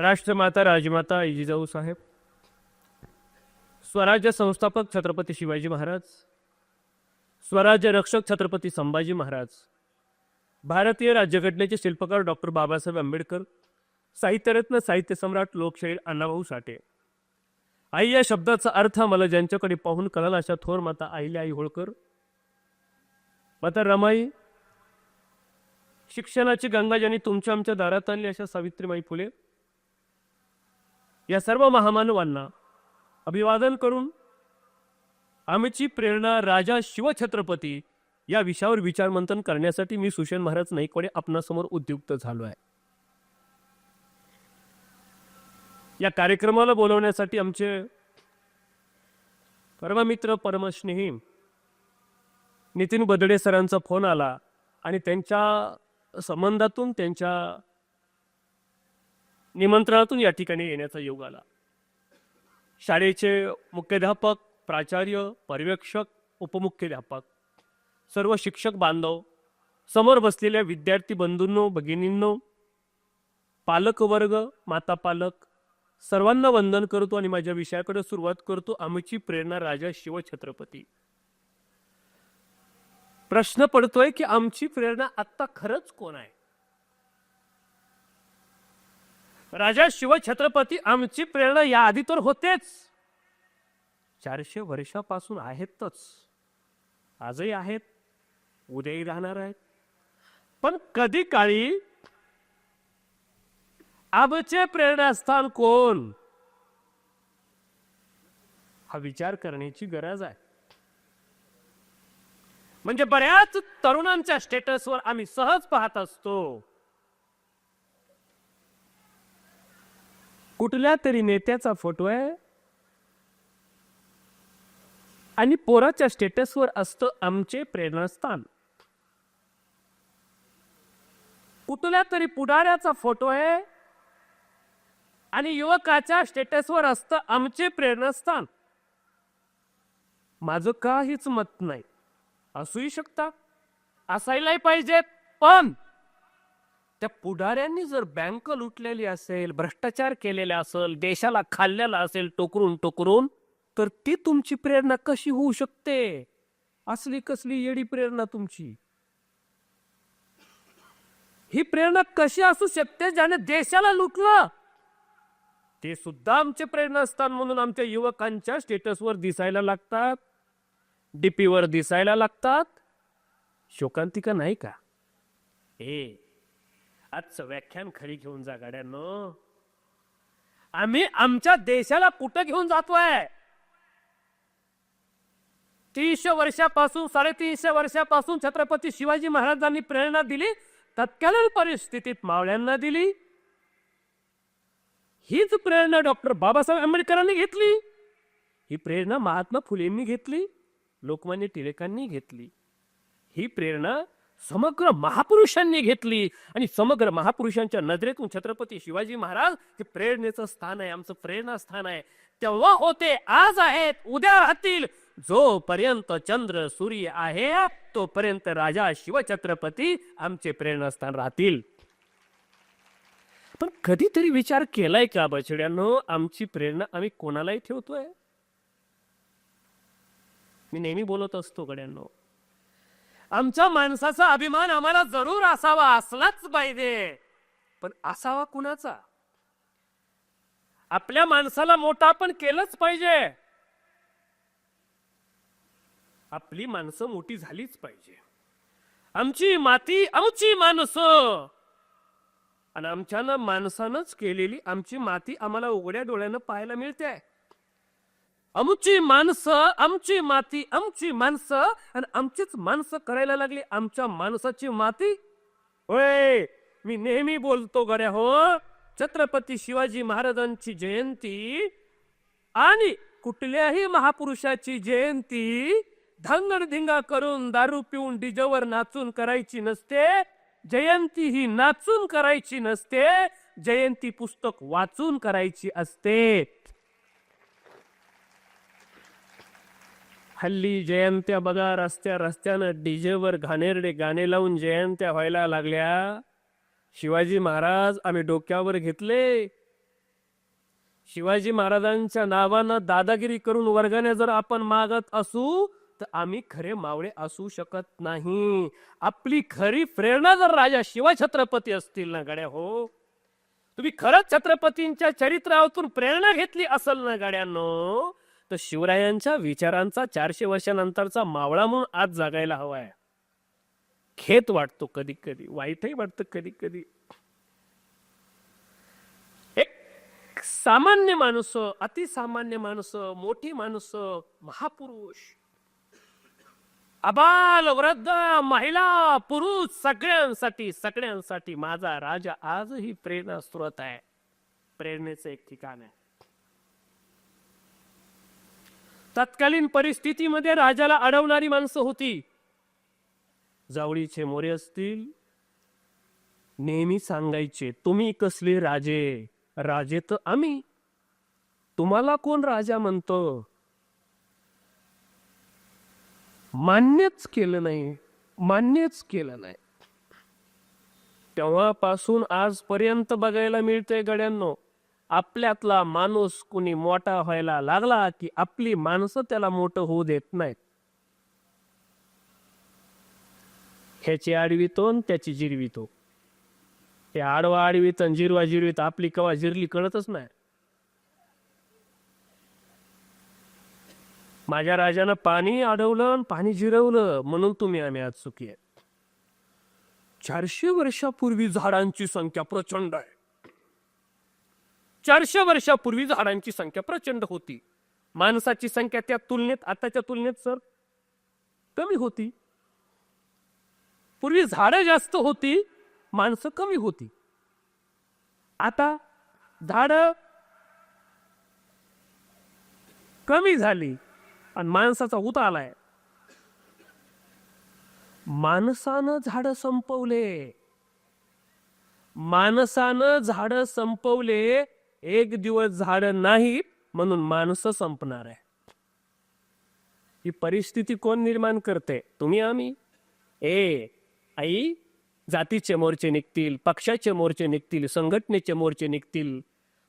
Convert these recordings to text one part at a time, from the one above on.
राष्ट्रमाता राजमाता जिजाऊ साहेब स्वराज्य संस्थापक छत्रपती शिवाजी महाराज स्वराज्य रक्षक छत्रपती संभाजी महाराज भारतीय राज्यघटनेचे शिल्पकार डॉक्टर बाबासाहेब आंबेडकर साहित्यरत्न साहित्य सम्राट लोकशाहीर अण्णाभाऊ साठे. आई या शब्दाचा अर्थ मला ज्यांच्याकडे पाहून कळाला अशा थोर माता आईल्या आई होळकर माता रमाई शिक्षणाची गंगा ज्यांनी तुमच्या आमच्या दारात आणली अशा सावित्रीबाई फुले या सर्व महामानवांना अभिवादन करून आमची प्रेरणा राजा शिवछत्रपती या विषयावर विचारमंथन करण्यासाठी मी सुशेन महाराज नाईकवाडे आपणासमोर उद्युक्त झालो आहे. या कार्यक्रमाला बोलवण्यासाठी आमचे परममित्र परमस्नेही नितीन बदडे सरांचा फोन आला आणि त्यांच्या संबंधातून त्यांच्या निमंत्रणातून या ठिकाणी येण्याचा योग आला. शाळेचे मुख्याध्यापक प्राचार्य पर्यवेक्षक उपमुख्याध्यापक सर्व शिक्षक बांधव समोर बसलेल्या विद्यार्थी बंधूंनो भगिनींनो पालकवर्ग माता पालक सर्वांना वंदन करतो आणि माझ्या विषयाकडे सुरुवात करतो. आमची प्रेरणा राजा शिवछत्रपती. प्रश्न पडतोय की आमची प्रेरणा आत्ता खरंच कोण आहे? राजा शिवछत्रपती आमची प्रेरणा या आधी तर होतेच. चारशे वर्षापासून आहेतच. आजही आहेत. उद्याही राहणार आहेत. पण कधी काळी आमचे प्रेरणास्थान कोण? हा विचार करण्याची गरज आहे. म्हणजे बऱ्याच तरुणांच्या स्टेटसवर आम्ही सहज पाहत असतो. कुठल्या तरी नेत्याचा फोटो आहे? आणि पोराच्या स्टेटसवर असतं आमचे प्रेरणास्थान. कुठल्या तरी पुढाऱ्याचा फोटो आहे? आणि युवकाच्या स्टेटसवर असतं आमचे प्रेरणास्थान. माझं काहीच मत नाही. असूही शकता. असायलाही पाहिजेत पण त्या पुढाऱ्यांनी जर बँक लुटलेली असेल भ्रष्टाचार केलेला असेल देशाला खाल्लेला असेल टोकरून टोकरून तर ती तुमची प्रेरणा कशी होऊ शकते? असली कसली येडी प्रेरणा तुमची? ही प्रेरणा कशी असू शकते ज्याने देशाला लुटलं? ते सुद्धा आमचे प्रेरणास्थान म्हणून आमच्या युवकांच्या स्टेटसवर दिसायला लागतात डीपीवर दिसायला लागतात. शोकांतिका नाही का? ए आजचं व्याख्यान खरी घेऊन जा गाड्यानं. आम्ही आमच्या देशाला कुठं घेऊन जातोय? तीनशे वर्षापासून साडेतीनशे वर्षापासून छत्रपती शिवाजी महाराजांनी प्रेरणा दिली तत्कालीन परिस्थितीत मावळ्यांना दिली. हीच प्रेरणा डॉक्टर बाबासाहेब आंबेडकरांनी घेतली. ही प्रेरणा महात्मा फुलेंनी घेतली लोकमान्य टिळकांनी घेतली. ही प्रेरणा समग्र महापुरुषांनी घेतली. आणि समग्र महापुरुषांच्या नजरेतून छत्रपती शिवाजी महाराज हे प्रेरणेचं स्थान आहे आमचं प्रेरणा स्थान आहे. तेव्हा होते आज आहेत उद्या राहतील. जोपर्यंत चंद्र सूर्य आहे तोपर्यंत राजा शिवछत्रपती आमचे प्रेरणास्थान राहतील. पण कधीतरी विचार केलाय का बछड्यानो आमची प्रेरणा आम्ही कोणालाही ठेवतोय? मी नेहमी बोलत असतो गड्यांनो आमच्या माणसाचा अभिमान आम्हाला जरूर असावा असलाच पाहिजे. पण असावा कुणाचा? आपल्या माणसाला मोठा आपण केलंच पाहिजे. आपली माणसं मोठी झालीच पाहिजे. आमची माती आमची माणसं. आणि आमच्यानं माणसानंच केलेली आमची माती आम्हाला उघड्या डोळ्यानं पाहायला मिळते. आमची माणसं आमची माती आमची माणसं आणि आमचीच माणसं करायला लागली. आमच्या माणसाची माती? होय मी नेहमी बोलतो गड्या हो. छत्रपती शिवाजी महाराजांची जयंती आणि कुठल्याही महापुरुषाची जयंती धांगडधिंगा करून दारू पिऊन डिजवर नाचून करायची नसते. जयंती ही नाचून करायची नसते. जयंती पुस्तक वाचून करायची असते. हल्ली जयंत्या बघा रस्त्या रस्त्यानं डीजेवर घाणेरडे गाणे लावून जयंत्या व्हायला लागल्या. शिवाजी महाराज आम्ही डोक्यावर घेतले. शिवाजी महाराजांच्या नावानं दादागिरी करून वर्गाने जर आपण मागत असू तर आम्ही खरे मावळे असू शकत नाही. आपली खरी प्रेरणा जर राजा शिवछत्रपती असतील ना गड्या हो? तुम्ही खरंच छत्रपतींच्या चरित्रातून प्रेरणा घेतली असेल ना गाड्यांनो? तर शिवरायांच्या विचारांचा चारशे वर्षानंतरचा मावळा म्हणून आज जागायला हवाय खेत वाटतो कधी कधी वाईटही वाटतं कधी कधी. एक सामान्य माणूस अतिसामान्य माणूस मोठी माणूस महापुरुष अबाल वृद्ध महिला पुरुष सगळ्यांसाठी सगळ्यांसाठी माझा राजा आजही प्रेरणा स्रोत आहे. प्रेरणेचं एक ठिकाण आहे. तत्कालीन परिस्थितीमध्ये राजाला अडवणारी माणसं होती. जावळीचे मोरे असतील नेहमी सांगायचे तुम्ही कसले राजे? राजे तर आम्ही. तुम्हाला कोण राजा म्हणतो? मान्यच केलं नाही मान्यच केलं नाही. तेव्हापासून आजपर्यंत बघायला मिळते गड्यांनो आपल्यातला माणूस कुणी मोठा व्हायला लागला की आपली माणसं त्याला मोठं होऊ देत नाहीत. ह्याची आडवितो आणि त्याची जिरवितो ते आडवा आडवीत आणि जिरवा जिरवीत आपली कवा जिरली कळतच नाही. माझ्या राजानं पाणी अडवलं आणि पाणी जिरवलं म्हणून तुम्ही आम्ही आज चुकी आहे. चारशे वर्षापूर्वी झाडांची संख्या प्रचंड आहे. चारशे वर्षापूर्वी झाडांची संख्या प्रचंड होती. माणसाची संख्या त्या तुलनेत आताच्या तुलनेत सर कमी होती. पूर्वी झाडं जास्त होती माणसं कमी होती. आता झाड कमी झाली आणि माणसाचा उत आलाय. माणसानं झाड संपवले. माणसानं झाड संपवले एक दिवस झाड नाही म्हणून माणूस संपणार आहे. ही परिस्थिती कोण निर्माण करते? तुम्ही आम्ही. ए आई जातीचे मोर्चे निघतील पक्षाचे मोर्चे निघतील संघटनेचे मोर्चे निघतील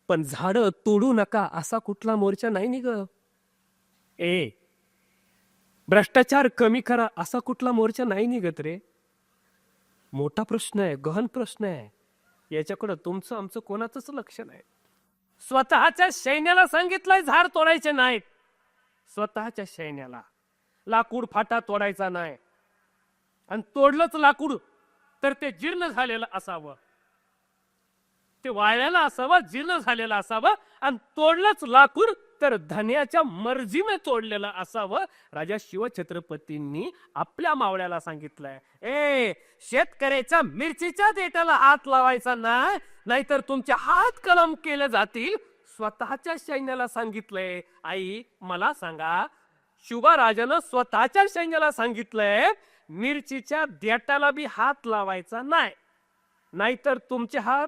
पण झाडं तोडू नका असा कुठला मोर्चा नाही निघ. ए भ्रष्टाचार कमी करा असा कुठला मोर्चा नाही निघत रे. मोठा प्रश्न आहे गहन प्रश्न आहे. याच्याकडं तुमचं आमचं कोणाचंच लक्ष नाही. स्वतःच्या सैन्याला सांगितलंय झाड तोडायचे नाहीत. स्वतःच्या सैन्याला. लाकूड फाटा तोडायचा नाही. आणि तोडलंच लाकूड तर ते जीर्ण झालेलं असावं. ते वाळलेलं असावं जीर्ण झालेलं असावं आणि तोडलंच लाकूड तर धन्याच्या मर्जीने तोडलेलं असावं. राजा शिवछत्रपतींनी आपल्या मावळ्याला सांगितलंय ए शेतकऱ्याच्या मिरचीच्या देठाला आत लावायचा नाही नाहीतर तुमचे हात कलम केले जातील. स्वतःच्या सैन्याला सांगितलंय आई मला सांगा. शुभाराजानं स्वतःच्या सैन्याला सांगितलंय मिरचीच्या देटाला बी हात लावायचा नाही. नाहीतर तुमचे हात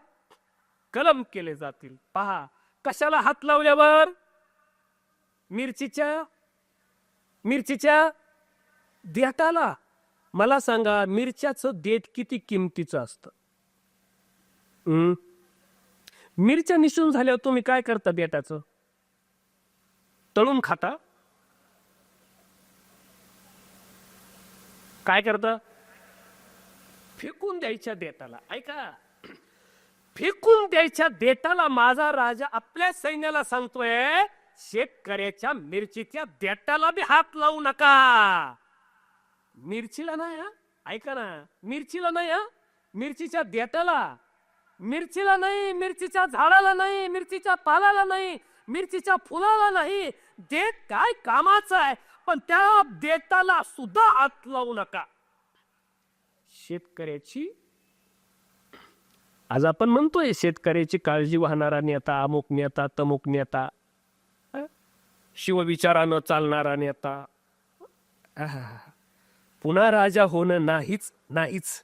कलम केले जातील. पहा कशाला हात लावल्यावर? मिरचीच्या मिरचीच्या देटाला. मला सांगा मिरच्याचं देठ किती किमतीचं असतं? हम्म मिरच्या निसून झाल्यावर तुम्ही काय करता देठाचं तळून खाता? काय करता? फेकून द्यायच्या देताला ऐका. फेकून द्यायच्या देताला माझा राजा आपल्या सैन्याला सांगतोय शेतकऱ्याच्या मिरचीच्या देटाला बी हात लावू नका. मिरचीला नाही हा? ऐका ना. मिरचीला नाही हा? मिरचीच्या देताला मिरचीला नाही मिरचीच्या झाडाला नाही मिरचीच्या पालाला नाही मिरचीच्या फुलाला नाही. देत काय कामाचं आहे? पण त्या देताला सुद्धा आत लावू नका. शेतकऱ्याची आज आपण म्हणतोय शेतकऱ्याची काळजी वाहणारा नेता अमुक नेता तमुक नेता शिवविचारानं चालणारा नेता. पुन्हा राजा होणं नाहीच नाहीच.